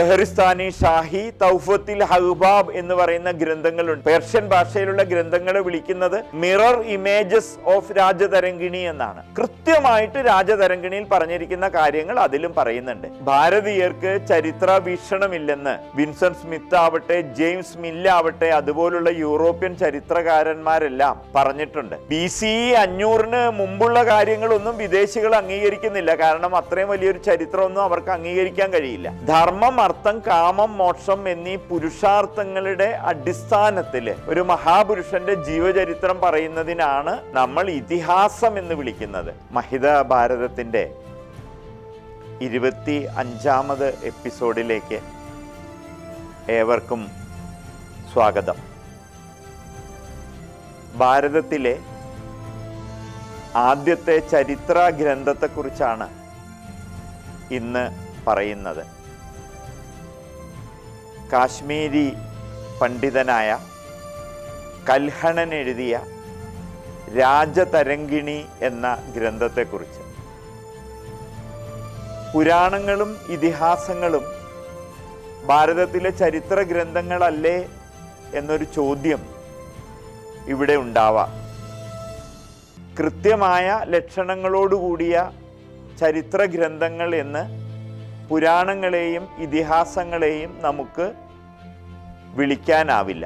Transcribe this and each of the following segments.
ബഹറിസ്ഥാനി ഷാഹി തൗഫത്തിൽ ഹൗബാബ് എന്ന് പറയുന്ന ഗ്രന്ഥങ്ങളുണ്ട്. പേർഷ്യൻ ഭാഷയിലുള്ള ഗ്രന്ഥങ്ങളെ വിളിക്കുന്നത് മിറർ ഇമേജസ് ഓഫ് രാജതരംഗിണി എന്നാണ്. കൃത്യമായിട്ട് രാജതരംഗിണിയിൽ പറഞ്ഞിരിക്കുന്ന കാര്യങ്ങൾ അതിലും പറയുന്നുണ്ട്. ഭാരതീയർക്ക് ചരിത്ര വീക്ഷണമില്ലെന്ന് വിൻസൺ സ്മിത്ത് ആവട്ടെ ജെയിംസ് മില്ലാവട്ടെ അതുപോലുള്ള യൂറോപ്യൻ ചരിത്രകാരന്മാരെല്ലാം പറഞ്ഞിട്ടുണ്ട്. ബി സി അഞ്ഞൂറിന് മുമ്പുള്ള കാര്യങ്ങളൊന്നും വിദേശികൾ അംഗീകരിക്കുന്നില്ല. കാരണം അത്രയും വലിയൊരു ചരിത്രമൊന്നും അവർക്ക് അംഗീകരിക്കാൻ കഴിയില്ല. ധർമ്മം അർത്ഥം കാമം മോക്ഷം എന്നീ പുരുഷാർത്ഥങ്ങളുടെ അടിസ്ഥാനത്തിൽ ഒരു മഹാപുരുഷന്റെ ജീവചരിത്രം പറയുന്നതിനാണ് നമ്മൾ ഇതിഹാസം എന്ന് വിളിക്കുന്നത്. മഹിത ഭാരതത്തിന്റെ ഇരുപത്തി അഞ്ചാമത് എപ്പിസോഡിലേക്ക് ഏവർക്കും സ്വാഗതം. ഭാരതത്തിലെ ആദ്യത്തെ ചരിത്ര ഗ്രന്ഥത്തെക്കുറിച്ചാണ് ഇന്ന് പറയുന്നത്. കാശ്മീരി പണ്ഡിതനായ കൽഹണൻ എഴുതിയ രാജതരങ്കിണി എന്ന ഗ്രന്ഥത്തെക്കുറിച്ച്. പുരാണങ്ങളും ഇതിഹാസങ്ങളും ഭാരതത്തിലെ ചരിത്ര ഗ്രന്ഥങ്ങളല്ലേ എന്നൊരു ചോദ്യം ഇവിടെ ഉണ്ടാവാം. കൃത്യമായ ലക്ഷണങ്ങളോടുകൂടിയ ചരിത്ര ഗ്രന്ഥങ്ങൾ എന്ന് പുരാണങ്ങളെയും ഇതിഹാസങ്ങളെയും നമുക്ക് വിളിക്കാനാവില്ല.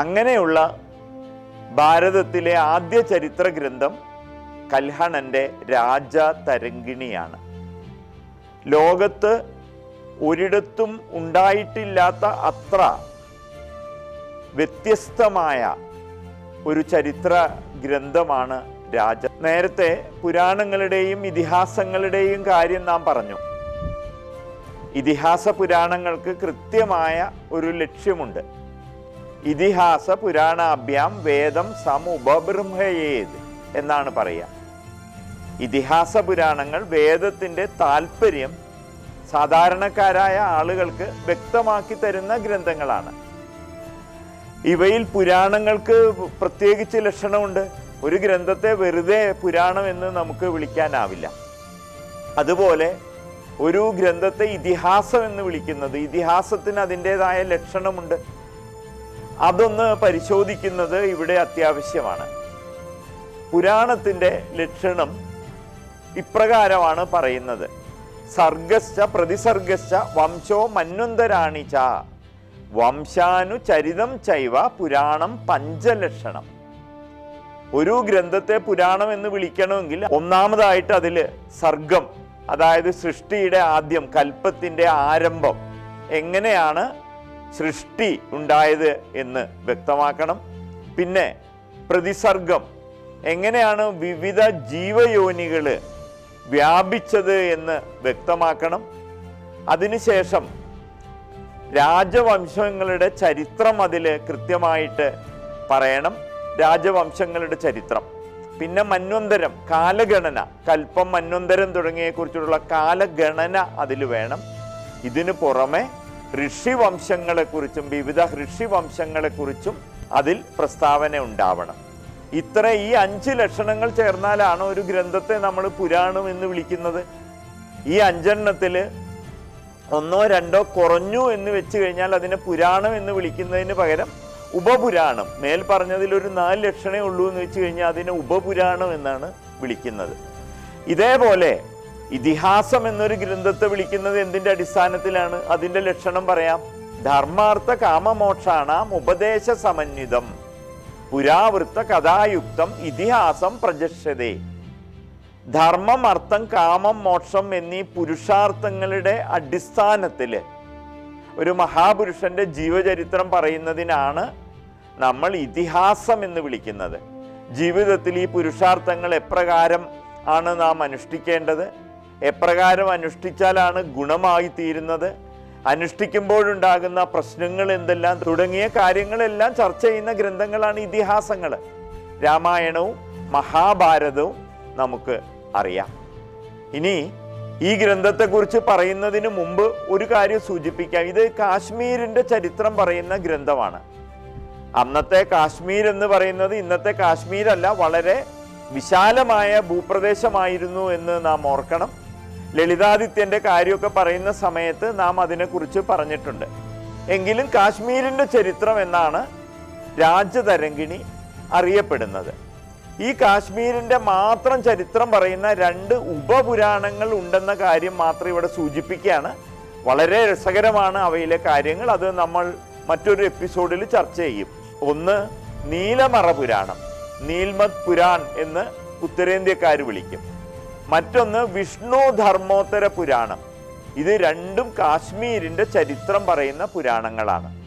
അങ്ങനെയുള്ള ഭാരതത്തിലെ ആദ്യ ചരിത്ര ഗ്രന്ഥം കൽഹണന്റെ രാജ തരംഗിണിയാണ് ലോകത്ത് ഒരിടത്തും ഉണ്ടായിട്ടില്ലാത്ത അത്ര വ്യത്യസ്തമായ ഒരു ചരിത്ര ഗ്രന്ഥമാണ് രാജ. നേരത്തെ പുരാണങ്ങളുടെയും ഇതിഹാസങ്ങളുടെയും കാര്യം നാം പറഞ്ഞു. ഇതിഹാസ പുരാണങ്ങൾക്ക് കൃത്യമായ ഒരു ലക്ഷ്യമുണ്ട്. ഇതിഹാസ പുരാണാഭ്യാം വേദം സമുപബ്രഹ്മയേത് എന്നാണ് പറയുക. ഇതിഹാസ പുരാണങ്ങൾ വേദത്തിന്റെ താല്പര്യം സാധാരണക്കാരായ ആളുകൾക്ക് വ്യക്തമാക്കി തരുന്ന ഗ്രന്ഥങ്ങളാണ്. ഇവയിൽ പുരാണങ്ങൾക്ക് പ്രത്യേകിച്ച് ലക്ഷണമുണ്ട്. ഒരു ഗ്രന്ഥത്തെ വെറുതെ പുരാണം എന്ന് നമുക്ക് വിളിക്കാനാവില്ല. അതുപോലെ ഒരു ഗ്രന്ഥത്തെ ഇതിഹാസം എന്ന് വിളിക്കുന്നത് ഇതിഹാസത്തിന് അതിന്റെതായ ലക്ഷണമുണ്ട്. അതൊന്ന് പരിശോധിക്കുന്നത് ഇവിടെ അത്യാവശ്യമാണ്. പുരാണത്തിന്റെ ലക്ഷണം ഇപ്രകാരമാണ് പറയുന്നത്. സർഗശ്ച പ്രതിസർഗശ്ച വംശോ മന്വന്തരാണിച്ച വംശാനു ചരിതം ചൈവ പുരാണം പഞ്ചലക്ഷണം. ഒരു ഗ്രന്ഥത്തെ പുരാണം എന്ന് വിളിക്കണമെങ്കിൽ ഒന്നാമതായിട്ട് അതിൽ സർഗം അതായത് സൃഷ്ടിയുടെ ആദ്യം കൽപ്പത്തിന്റെ ആരംഭം. എങ്ങനെയാണ് സൃഷ്ടി ഉണ്ടായത് എന്ന് വ്യക്തമാക്കണം. പിന്നെ പ്രതിസർഗം എങ്ങനെയാണ് വിവിധ ജീവയോനികൾ വ്യാപിച്ചത് എന്ന് വ്യക്തമാക്കണം. അതിനുശേഷം രാജവംശങ്ങളുടെ ചരിത്രം അതിൽ കൃത്യമായിട്ട് പറയണം. രാജവംശങ്ങളുടെ ചരിത്രം. പിന്നെ മന്വന്തരം കാലഗണന. കൽപ്പം മന്വന്തരം തുടങ്ങിയതിനെക്കുറിച്ചുള്ള കാലഗണന അതിൽ വേണം. ഇതിനു പുറമെ ഋഷിവംശങ്ങളെക്കുറിച്ചും വിവിധ ഋഷിവംശങ്ങളെക്കുറിച്ചും അതിൽ പ്രസ്താവന ഉണ്ടാവണം. ഇത്ര ഈ അഞ്ച് ലക്ഷണങ്ങൾ ചേർന്നാലാണ് ഒരു ഗ്രന്ഥത്തെ നമ്മൾ പുരാണം എന്ന് വിളിക്കുന്നത്? ഈ അഞ്ചെണ്ണത്തിൽ ഒന്നോ രണ്ടോ കുറഞ്ഞു എന്ന് വെച്ച് കഴിഞ്ഞാൽ അതിനെ പുരാണം എന്ന് വിളിക്കുന്നതിന് പകരം ഉപപുരാണം. മേൽ പറഞ്ഞതിൽ ഒരു നാല് ലക്ഷണേ ഉള്ളൂ എന്ന് വെച്ച് കഴിഞ്ഞാൽ അതിനെ ഉപപുരാണം എന്നാണ് വിളിക്കുന്നത്. ഇതേപോലെ ഇതിഹാസം എന്നൊരു ഗ്രന്ഥത്തെ വിളിക്കുന്നത് എന്തിന്റെ അടിസ്ഥാനത്തിലാണ്? അതിന്റെ ലക്ഷണം പറയാം. ധർമാർത്ഥ കാമമോക്ഷാണാം ഉപദേശ സമന്വിതം. പുരാവൃത്ത കഥായുക്തം ഇതിഹാസം പ്രജക്ഷതേ ധർമ്മം അർത്ഥം കാമം മോക്ഷം എന്നീ പുരുഷാർത്ഥങ്ങളുടെ അടിസ്ഥാനത്തിൽ ഒരു മഹാപുരുഷന്റെ ജീവചരിത്രം പറയുന്നതിനാണ് നമ്മൾ ഇതിഹാസം എന്ന് വിളിക്കുന്നത്. ജീവിതത്തിൽ ഈ പുരുഷാർത്ഥങ്ങൾ എപ്രകാരം ആണ് നാം അനുഷ്ഠിക്കേണ്ടത്? എപ്രകാരം അനുഷ്ഠിച്ചാലാണ് ഗുണമായി തീരുന്നത്? അനുഷ്ഠിക്കുമ്പോഴുണ്ടാകുന്ന പ്രശ്നങ്ങൾ എന്തെല്ലാം? തുടങ്ങിയ കാര്യങ്ങളെല്ലാം ചർച്ച ചെയ്യുന്ന ഗ്രന്ഥങ്ങളാണ് ഇതിഹാസങ്ങൾ. രാമായണവും മഹാഭാരതവും നമുക്ക് അറിയാം. ഇനി ഈ ഗ്രന്ഥത്തെക്കുറിച്ച് പറയുന്നതിന് മുമ്പ് ഒരു കാര്യം സൂചിപ്പിക്കാം. ഇത് കാശ്മീരിന്റെ ചരിത്രം പറയുന്ന ഗ്രന്ഥമാണ്. അന്നത്തെ കാശ്മീർ എന്ന് പറയുന്നത് ഇന്നത്തെ കാശ്മീർ അല്ല വളരെ വിശാലമായ ഭൂപ്രദേശമായിരുന്നു എന്ന് നാം ഓർക്കണം. ലളിതാദിത്യന്റെ കാര്യമൊക്കെ പറയുന്ന സമയത്ത് നാം അതിനെക്കുറിച്ച് പറഞ്ഞിട്ടുണ്ട്. എങ്കിലും കാശ്മീരിന്റെ ചരിത്രം എന്നാണ് രാജ്യതരംഗിണി അറിയപ്പെടുന്നത്. ഈ കാശ്മീരിന്റെ മാത്രം ചരിത്രം പറയുന്ന രണ്ട് ഉപപുരാണങ്ങൾ ഉണ്ടെന്ന കാര്യം മാത്രം ഇവിടെ സൂചിപ്പിക്കുകയാണ്. വളരെ രസകരമാണ് അവയിലെ കാര്യങ്ങൾ. അത് നമ്മൾ മറ്റൊരു എപ്പിസോഡിൽ ചർച്ച ചെയ്യും. ഒന്ന് നീലമറ പുരാണം നീൽമത് പുരാൺ എന്ന് ഉത്തരേന്ത്യക്കാർ വിളിക്കും. മറ്റൊന്ന് വിഷ്ണു ധർമ്മോത്തര പുരാണം. ഇത് രണ്ടും കാശ്മീരിന്റെ ചരിത്രം പറയുന്ന പുരാണങ്ങളാണ്.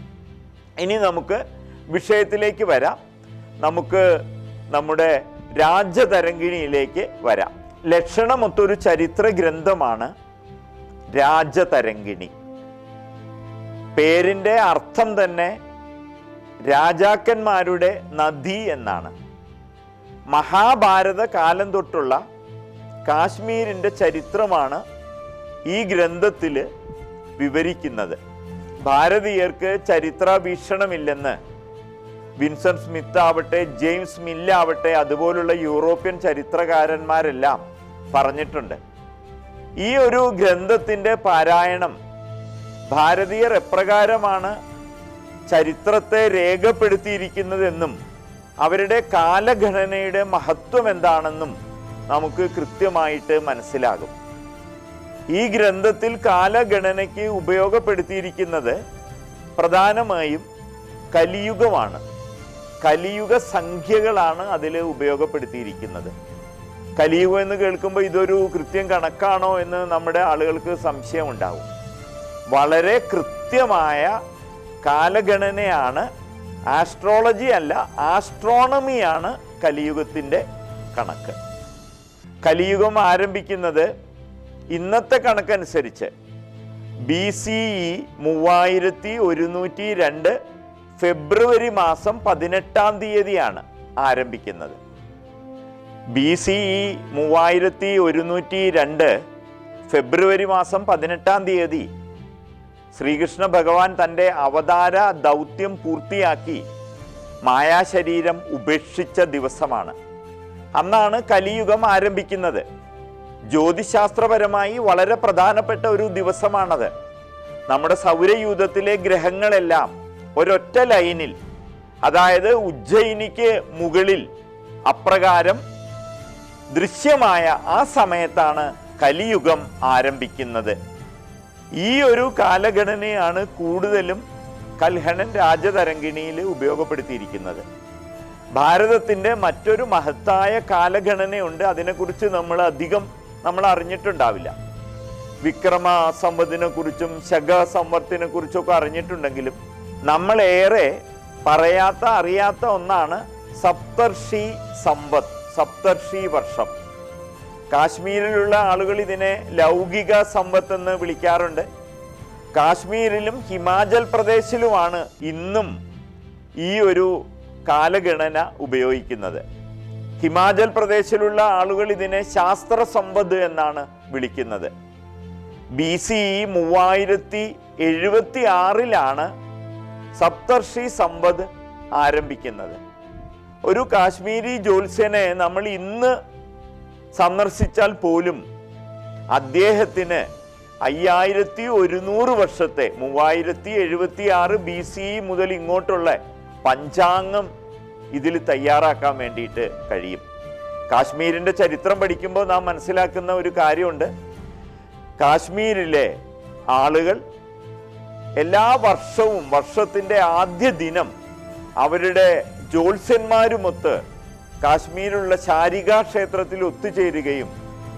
ഇനി നമുക്ക് വിഷയത്തിലേക്ക് വരാം. നമുക്ക് നമ്മുടെ രാജതരംഗിണിയിലേക്ക് വരാം. ലക്ഷണമൊത്തൊരു ചരിത്ര ഗ്രന്ഥമാണ് രാജതരംഗിണി. പേരിന്റെ അർത്ഥം തന്നെ രാജാക്കന്മാരുടെ നദി എന്നാണ്. മഹാഭാരത കാലം തൊട്ടുള്ള കാശ്മീരിന്റെ ചരിത്രമാണ് ഈ ഗ്രന്ഥത്തിൽ വിവരിക്കുന്നത്. ഭാരതീയർക്ക് ചരിത്ര വീക്ഷണമില്ലെന്ന് വിൻസെന്റ് സ്മിത്ത് ആവട്ടെ ജെയിംസ് മില്ലാവട്ടെ അതുപോലുള്ള യൂറോപ്യൻ ചരിത്രകാരന്മാരെല്ലാം പറഞ്ഞിട്ടുണ്ട്. ഈ ഒരു ഗ്രന്ഥത്തിന്റെ പാരായണം ഭാരതീയർ എപ്രകാരമാണ് ചരിത്രത്തെ രേഖപ്പെടുത്തിയിരിക്കുന്നതെന്നും അവരുടെ കാലഘടനയുടെ മഹത്വം എന്താണെന്നും നമുക്ക് കൃത്യമായിട്ട് മനസ്സിലാകും. ഈ ഗ്രന്ഥത്തിൽ കാലഗണനയ്ക്ക് ഉപയോഗപ്പെടുത്തിയിരിക്കുന്നത് പ്രധാനമായും കലിയുഗമാണ്. കലിയുഗ സംഖ്യകളാണ് അതിൽ ഉപയോഗപ്പെടുത്തിയിരിക്കുന്നത്. കലിയുഗം എന്ന് കേൾക്കുമ്പോൾ ഇതൊരു കൃത്യം കണക്കാണോ എന്ന് നമ്മുടെ ആളുകൾക്ക് സംശയമുണ്ടാവും. വളരെ കൃത്യമായ കാലഗണനയാണ് ആസ്ട്രോളജി അല്ല ആസ്ട്രോണമിയാണ് കലിയുഗത്തിന്റെ കണക്ക്. കലിയുഗം ആരംഭിക്കുന്നത് ഇന്നത്തെ കണക്കനുസരിച്ച് ബി സി ഇ മൂവായിരത്തി ഒരുന്നൂറ്റി രണ്ട് ഫെബ്രുവരി മാസം പതിനെട്ടാം തീയതിയാണ് ആരംഭിക്കുന്നത്. ബി സി ഇ മൂവായിരത്തി ഒരുന്നൂറ്റി രണ്ട് ഫെബ്രുവരി മാസം പതിനെട്ടാം തീയതി ശ്രീകൃഷ്ണ ഭഗവാൻ തന്റെ അവതാര ദൗത്യം പൂർത്തിയാക്കി മായാശരീരം ഉപേക്ഷിച്ച ദിവസമാണ്. അന്നാണ് കലിയുഗം ആരംഭിക്കുന്നത്. ജ്യോതിശാസ്ത്രപരമായി വളരെ പ്രധാനപ്പെട്ട ഒരു ദിവസമാണത്. നമ്മുടെ സൗരയൂഥത്തിലെ ഗ്രഹങ്ങളെല്ലാം ഒരൊറ്റ ലൈനിൽ അതായത് ഉജ്ജയിനിക്ക് മുകളിൽ അപ്രകാരം ദൃശ്യമായ ആ സമയത്താണ് കലിയുഗം ആരംഭിക്കുന്നത്. ഈ ഒരു കാലഘടനയാണ് കൂടുതലും കൽഹണൻ രാജതരംഗിണിയിൽ ഉപയോഗപ്പെടുത്തിയിരിക്കുന്നത്. ഭാരതത്തിന്റെ മറ്റൊരു മഹത്തായ കാലഗണനയുണ്ട് അതിനെക്കുറിച്ച് നമ്മൾ അധികം നമ്മൾ അറിഞ്ഞിട്ടുണ്ടാവില്ല. വിക്രമ സമ്പത്തിനെ കുറിച്ചും ശക സംവത്തിനെ കുറിച്ചൊക്കെ അറിഞ്ഞിട്ടുണ്ടെങ്കിലും നമ്മളേറെ പറയാത്ത അറിയാത്ത ഒന്നാണ് സപ്തർഷി സമ്പത്ത് സപ്തർഷി വർഷം. കാശ്മീരിലുള്ള ആളുകൾ ഇതിനെ ലൗകിക സമ്പത്ത് എന്ന് വിളിക്കാറുണ്ട്. കാശ്മീരിലും ഹിമാചൽ പ്രദേശിലുമാണ് ഇന്നും ഈ ഒരു കാലഗണന ഉപയോഗിക്കുന്നത്. ഹിമാചൽ പ്രദേശിലുള്ള ആളുകൾ ഇതിനെ ശാസ്ത്ര സമ്പത്ത് എന്നാണ് വിളിക്കുന്നത്. ബി സി ഇ മൂവായിരത്തി എഴുപത്തി ആറിലാണ് സപ്തർഷി സമ്പത്ത് ആരംഭിക്കുന്നത്. ഒരു കാശ്മീരി ജ്യോത്സ്യനെ നമ്മൾ ഇന്ന് സന്ദർശിച്ചാൽ പോലും അദ്ദേഹത്തിന് അയ്യായിരത്തി ഒരുന്നൂറ് വർഷത്തെ മൂവായിരത്തി എഴുപത്തി ആറ് ബി സി മുതൽ ഇങ്ങോട്ടുള്ള പഞ്ചാംഗം ഇതിൽ തയ്യാറാക്കാൻ വേണ്ടിയിട്ട് കഴിയും. കാശ്മീരിന്റെ ചരിത്രം പഠിക്കുമ്പോൾ നാം മനസ്സിലാക്കുന്ന ഒരു കാര്യമുണ്ട്. കാശ്മീരിലെ ആളുകൾ എല്ലാ വർഷവും വർഷത്തിന്റെ ആദ്യ ദിനം അവരുടെ ജ്യോത്സ്യന്മാരുമൊത്ത് കാശ്മീരിലുള്ള ശാരിക ക്ഷേത്രത്തിൽ ഒത്തുചേരുകയും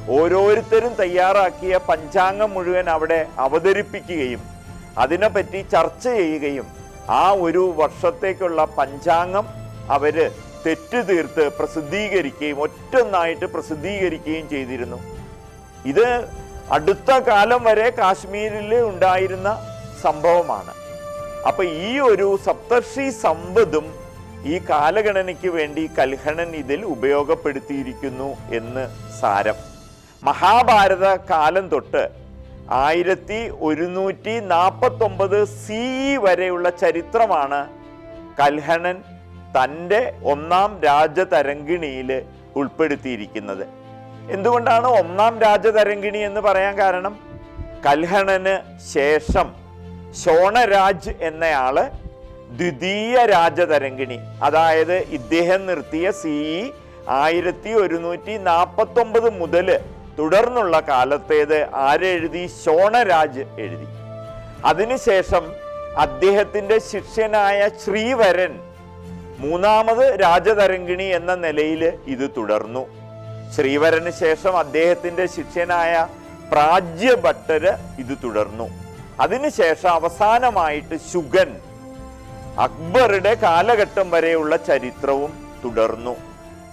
ഓരോരുത്തരും തയ്യാറാക്കിയ പഞ്ചാംഗം മുഴുവൻ അവിടെ അവതരിപ്പിക്കുകയും അതിനെപ്പറ്റി ചർച്ച ചെയ്യുകയും ആ ഒരു വർഷത്തേക്കുള്ള പഞ്ചാംഗം അവർ തെറ്റു തീർത്ത് പ്രസിദ്ധീകരിക്കുകയും ഒറ്റൊന്നായിട്ട് പ്രസിദ്ധീകരിക്കുകയും ചെയ്തിരുന്നു. ഇത് അടുത്ത കാലം വരെ കാശ്മീരിൽ ഉണ്ടായിരുന്ന സംഭവമാണ്. അപ്പൊ ഈ ഒരു സപ്തർഷി സമ്പതും ഈ കാലഗണനയ്ക്ക് വേണ്ടി കൽഹണൻ ഇതിൽ ഉപയോഗപ്പെടുത്തിയിരിക്കുന്നു എന്ന് സാരം. മഹാഭാരത കാലം തൊട്ട് ആയിരത്തി ഒരുന്നൂറ്റി നാൽപ്പത്തി ഒമ്പത് സി വരെയുള്ള ചരിത്രമാണ് കൽഹണൻ തന്റെ ഒന്നാം രാജതരംഗിണിയിൽ ഉൾപ്പെടുത്തിയിരിക്കുന്നത്. എന്തുകൊണ്ടാണ് ഒന്നാം രാജതരംഗിണി എന്ന് പറയാൻ കാരണം? കൽഹണന് ശേഷം ശോണരാജ് എന്നയാൾ ദ്വിതീയ രാജതരംഗിണി. അതായത് ഇദ്ദേഹം നിർത്തിയ സി ഇ ആയിരത്തി ഒരുന്നൂറ്റി നാൽപ്പത്തി ഒമ്പത് മുതൽ തുടർന്നുള്ള കാലത്തേത് ആരെഴുതി? ശോണരാജ് എഴുതി. അതിനുശേഷം അദ്ദേഹത്തിന്റെ ശിഷ്യനായ ശ്രീവരൻ മൂന്നാമത് രാജതരംഗിണി എന്ന നിലയിൽ ഇത് തുടർന്നു. ശ്രീവരന് ശേഷം അദ്ദേഹത്തിന്റെ ശിഷ്യനായ പ്രാജ്യഭട്ടര് ഇത് തുടർന്നു. അതിനുശേഷം അവസാനമായിട്ട് ശുഗൻ അക്ബറുടെ കാലഘട്ടം വരെയുള്ള ചരിത്രവും തുടർന്നു.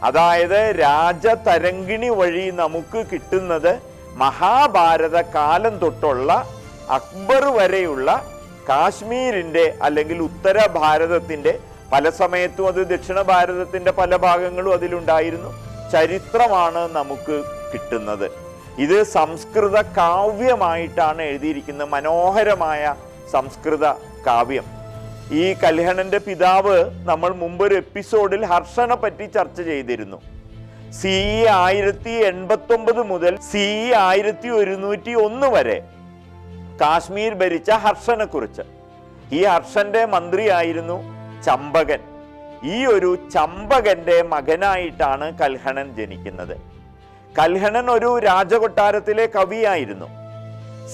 അതായത് രാജതരങ്കിണി വഴി നമുക്ക് കിട്ടുന്നത് മഹാഭാരത കാലം തൊട്ടുള്ള അക്ബർ വരെയുള്ള കാശ്മീരിന്റെ അല്ലെങ്കിൽ ഉത്തര ഭാരതത്തിന്റെ പല സമയത്തും അത് ദക്ഷിണ ഭാരതത്തിന്റെ പല ഭാഗങ്ങളും അതിലുണ്ടായിരുന്നു. ചരിത്രമാണ് നമുക്ക് കിട്ടുന്നത്. ഇത് സംസ്കൃത കാവ്യമായിട്ടാണ് എഴുതിയിരിക്കുന്നത് മനോഹരമായ സംസ്കൃത കാവ്യം. ഈ കല്യാണന്റെ പിതാവ് നമ്മൾ മുമ്പൊരു എപ്പിസോഡിൽ ഹർഷനെ പറ്റി ചർച്ച ചെയ്തിരുന്നു. സി ആയിരത്തി എൺപത്തി ഒമ്പത് മുതൽ സി ആയിരത്തി ഒരുന്നൂറ്റി ഒന്ന് വരെ കാശ്മീർ ഭരിച്ച ഹർഷനെ കുറിച്ച്. ഈ ഹർഷന്റെ മന്ത്രിയായിരുന്നു ചമ്പകൻ. ഈ ഒരു ചമ്പകന്റെ മകനായിട്ടാണ് കൽഹണൻ ജനിക്കുന്നത്. കൽഹണൻ ഒരു രാജകൊട്ടാരത്തിലെ കവിയായിരുന്നു.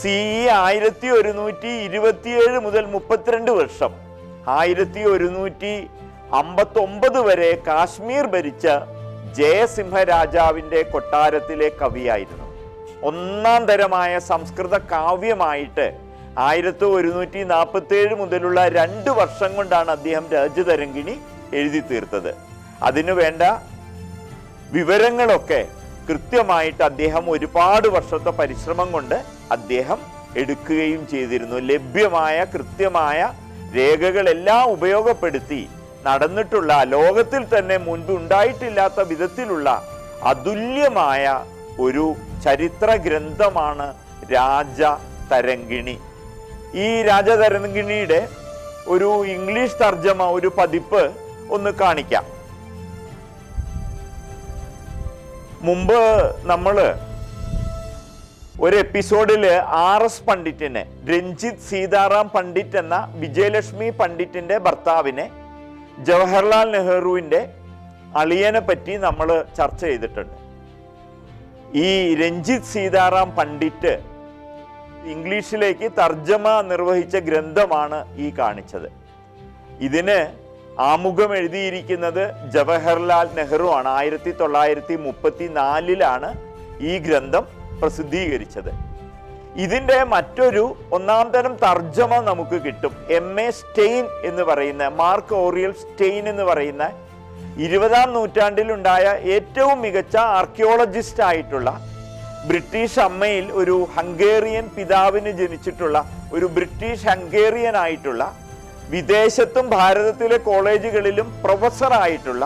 സി ആയിരത്തി ഒരുന്നൂറ്റി ഇരുപത്തിയേഴ് മുതൽ മുപ്പത്തിരണ്ട് വർഷം ആയിരത്തി ഒരുന്നൂറ്റി അമ്പത്തി ഒമ്പത് വരെ കാശ്മീർ ഭരിച്ച ജയസിംഹ രാജാവിന്റെ കൊട്ടാരത്തിലെ കവിയായിരുന്നു. ഒന്നാം തരമായ സംസ്കൃത കാവ്യമായിട്ട് ആയിരത്തി ഒരുന്നൂറ്റി നാൽപ്പത്തി ഏഴ് മുതലുള്ള രണ്ട് വർഷം കൊണ്ടാണ് അദ്ദേഹം രാജതരംഗിണി എഴുതി തീർത്തത്. അതിനു വേണ്ട വിവരങ്ങളൊക്കെ കൃത്യമായിട്ട് അദ്ദേഹം ഒരുപാട് വർഷത്തെ പരിശ്രമം കൊണ്ട് അദ്ദേഹം എടുക്കുകയും ചെയ്തിരുന്നു. ലഭ്യമായ കൃത്യമായ രേഖകളെല്ലാം ഉപയോഗപ്പെടുത്തി നടന്നിട്ടുള്ള ലോകത്തിൽ തന്നെ മുൻപ് ഉണ്ടായിട്ടില്ലാത്ത വിധത്തിലുള്ള അതുല്യമായ ഒരു ചരിത്ര ഗ്രന്ഥമാണ് രാജ തരംഗിണി ഈ രാജതരംഗിണിയുടെ ഒരു ഇംഗ്ലീഷ് തർജമ ഒരു പതിപ്പ് ഒന്ന് കാണിക്കാം. മുമ്പ് നമ്മൾ ഒരു എപ്പിസോഡിൽ ആർ എസ് പണ്ഡിറ്റിനെ രഞ്ജിത്ത് സീതാറാം പണ്ഡിറ്റ് എന്ന വിജയലക്ഷ്മി പണ്ഡിറ്റിന്റെ ഭർത്താവിനെ ജവഹർലാൽ നെഹ്റുവിന്റെ അളിയനെ പറ്റി നമ്മൾ ചർച്ച ചെയ്തിട്ടുണ്ട്. ഈ രഞ്ജിത് സീതാറാം പണ്ഡിറ്റ് ഇംഗ്ലീഷിലേക്ക് തർജമ നിർവഹിച്ച ഗ്രന്ഥമാണ് ഈ കാണിച്ചത്. ഇതിന് ആമുഖം എഴുതിയിരിക്കുന്നത് ജവഹർലാൽ നെഹ്റു ആണ്. ആയിരത്തി തൊള്ളായിരത്തി മുപ്പത്തി നാലിലാണ് ഈ ഗ്രന്ഥം പ്രസിദ്ധീകരിച്ചത്. ഇതിന്റെ മറ്റൊരു ഒന്നാം തരം തർജമ നമുക്ക് കിട്ടും. എം എ സ്റ്റെയിൻ എന്ന് പറയുന്ന മാർക്ക് ഓറിയൽ സ്റ്റെയിൻ എന്ന് പറയുന്ന ഇരുപതാം നൂറ്റാണ്ടിലുണ്ടായ ഏറ്റവും മികച്ച ആർക്കിയോളജിസ്റ്റ് ആയിട്ടുള്ള ബ്രിട്ടീഷ് അമ്മയിൽ ഒരു ഹംഗേറിയൻ പിതാവിന് ജനിച്ചിട്ടുള്ള ഒരു ബ്രിട്ടീഷ് ഹംഗേറിയൻ ആയിട്ടുള്ള വിദേശത്തും ഭാരതത്തിലെ കോളേജുകളിലും പ്രൊഫസർ ആയിട്ടുള്ള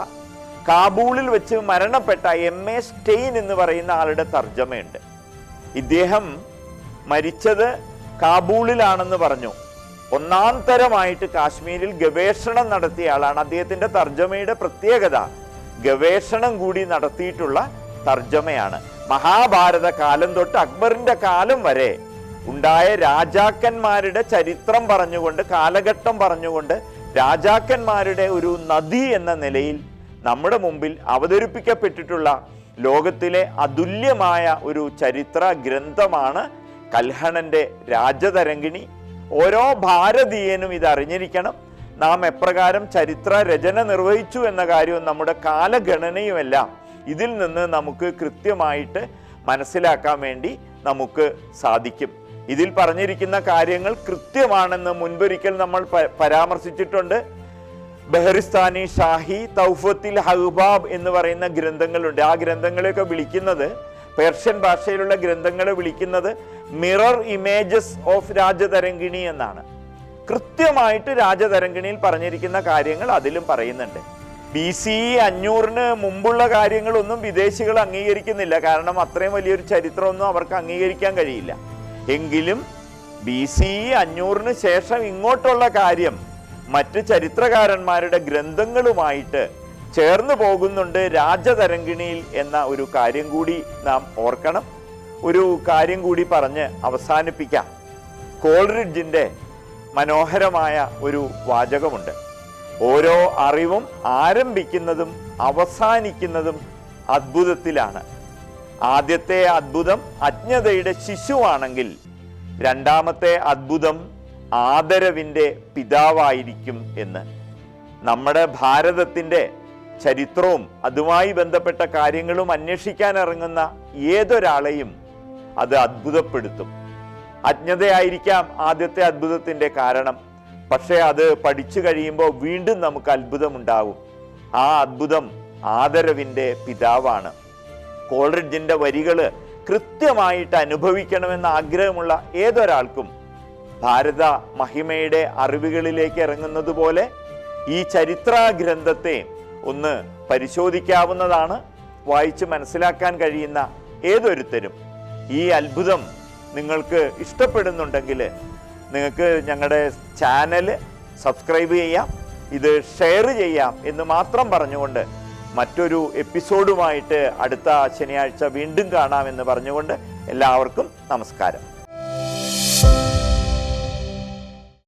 കാബൂളിൽ വെച്ച് മരണപ്പെട്ട എം എ സ്റ്റെയിൻ എന്ന് പറയുന്ന ആളുടെ തർജമയുണ്ട്. ഇദ്ദേഹം മരിച്ചത് കാബൂളിലാണെന്ന് പറഞ്ഞു. ഒന്നാം തരമായിട്ട് കാശ്മീരിൽ ഗവേഷണം നടത്തിയ ആളാണ്. അദ്ദേഹത്തിന്റെ തർജമയുടെ പ്രത്യേകത ഗവേഷണം കൂടി നടത്തിയിട്ടുള്ള തർജമയാണ്. മഹാഭാരത കാലം തൊട്ട് അക്ബറിന്റെ കാലം വരെ ഉണ്ടായ രാജാക്കന്മാരുടെ ചരിത്രം പറഞ്ഞുകൊണ്ട് കാലഘട്ടം പറഞ്ഞുകൊണ്ട് രാജാക്കന്മാരുടെ ഒരു നദി എന്ന നിലയിൽ നമ്മുടെ മുമ്പിൽ അവതരിപ്പിക്കപ്പെട്ടിട്ടുള്ള ലോകത്തിലെ അതുല്യമായ ഒരു ചരിത്ര ഗ്രന്ഥമാണ് കൽഹണന്റെ രാജതരംഗിണി. ഓരോ ഭാരതീയനും ഇത് അറിഞ്ഞിരിക്കണം നാം എപ്രകാരം ചരിത്ര രചന നിർവഹിച്ചു എന്ന കാര്യവും നമ്മുടെ കാലഗണനയുമെല്ലാം ഇതിൽ നിന്ന് നമുക്ക് കൃത്യമായിട്ട് മനസ്സിലാക്കാൻ വേണ്ടി നമുക്ക് സാധിക്കും. ഇതിൽ പറഞ്ഞിരിക്കുന്ന കാര്യങ്ങൾ കൃത്യമാണെന്ന് മുൻപൊരിക്കൽ നമ്മൾ പരാമർശിച്ചിട്ടുണ്ട്. ബഹറിസ്ഥാനി ഷാഹി തൗഫത്തിൽ ഹഹ്ബാബ് എന്ന് പറയുന്ന ഗ്രന്ഥങ്ങളുണ്ട്. ആ ഗ്രന്ഥങ്ങളെയൊക്കെ വിളിക്കുന്നത് പേർഷ്യൻ ഭാഷയിലുള്ള ഗ്രന്ഥങ്ങളെ വിളിക്കുന്നത് മിറർ ഇമേജസ് ഓഫ് രാജതരംഗിണി എന്നാണ്. കൃത്യമായിട്ട് രാജതരംഗിണിയിൽ പറഞ്ഞിരിക്കുന്ന കാര്യങ്ങൾ അതിലും പറയുന്നുണ്ട്. ബി സി അഞ്ഞൂറിന് മുമ്പുള്ള കാര്യങ്ങളൊന്നും വിദേശികൾ അംഗീകരിക്കുന്നില്ല. കാരണം അത്രയും വലിയൊരു ചരിത്രമൊന്നും അവർക്ക് അംഗീകരിക്കാൻ കഴിയില്ല. എങ്കിലും ബി സി അഞ്ഞൂറിന് ശേഷം ഇങ്ങോട്ടുള്ള കാര്യം മറ്റ് ചരിത്രകാരന്മാരുടെ ഗ്രന്ഥങ്ങളുമായിട്ട് ചേർന്ന് പോകുന്നുണ്ട് രാജതരംഗിണിയിൽ എന്ന ഒരു കാര്യം കൂടി നാം ഓർക്കണം. ഒരു കാര്യം കൂടി പറഞ്ഞ് അവസാനിപ്പിക്കാം. കോൾറിഡ്ജിന്റെ മനോഹരമായ ഒരു വാചകമുണ്ട്. ഓരോ അറിവും ആരംഭിക്കുന്നതും അവസാനിക്കുന്നതും അത്ഭുതത്തിലാണ്. ആദ്യത്തെ അത്ഭുതം അജ്ഞതയുടെ ശിശുവാണെങ്കിൽ രണ്ടാമത്തെ അദ്ഭുതം ആദരവിന്റെ പിതാവായിരിക്കും എന്ന്. നമ്മുടെ ഭാരതത്തിന്റെ ചരിത്രവും അതുമായി ബന്ധപ്പെട്ട കാര്യങ്ങളും അന്വേഷിക്കാൻ ഇറങ്ങുന്ന ഏതൊരാളെയും അത് അത്ഭുതപ്പെടുത്തും. അജ്ഞതയായിരിക്കാം ആദ്യത്തെ അത്ഭുതത്തിന്റെ കാരണം. പക്ഷേ അത് പഠിച്ചു കഴിയുമ്പോൾ വീണ്ടും നമുക്ക് അത്ഭുതമുണ്ടാവും ആ അത്ഭുതം ആദരവിന്റെ പിതാവാണ്. കോൾറിഡ്ജിന്റെ വരികൾ കൃത്യമായിട്ട് അനുഭവിക്കണമെന്ന ആഗ്രഹമുള്ള ഏതൊരാൾക്കും ഭാരത മഹിമയുടെ അറിവുകളിലേക്ക് ഇറങ്ങുന്നത് പോലെ ഈ ചരിത്ര ഗ്രന്ഥത്തെ ഒന്ന് പരിശോധിക്കാവുന്നതാണ്. വായിച്ച് മനസ്സിലാക്കാൻ കഴിയുന്ന ഏതൊരുത്തരും. ഈ അത്ഭുതം നിങ്ങൾക്ക് ഇഷ്ടപ്പെടുന്നുണ്ടെങ്കിൽ നിങ്ങൾക്ക് ഞങ്ങളുടെ ചാനൽ സബ്സ്ക്രൈബ് ചെയ്യാം ഇത് ഷെയർ ചെയ്യാം എന്ന് മാത്രം പറഞ്ഞുകൊണ്ട് മറ്റൊരു എപ്പിസോഡുമായിട്ട് അടുത്ത ശനിയാഴ്ച വീണ്ടും കാണാമെന്ന് പറഞ്ഞുകൊണ്ട് എല്ലാവർക്കും നമസ്കാരം.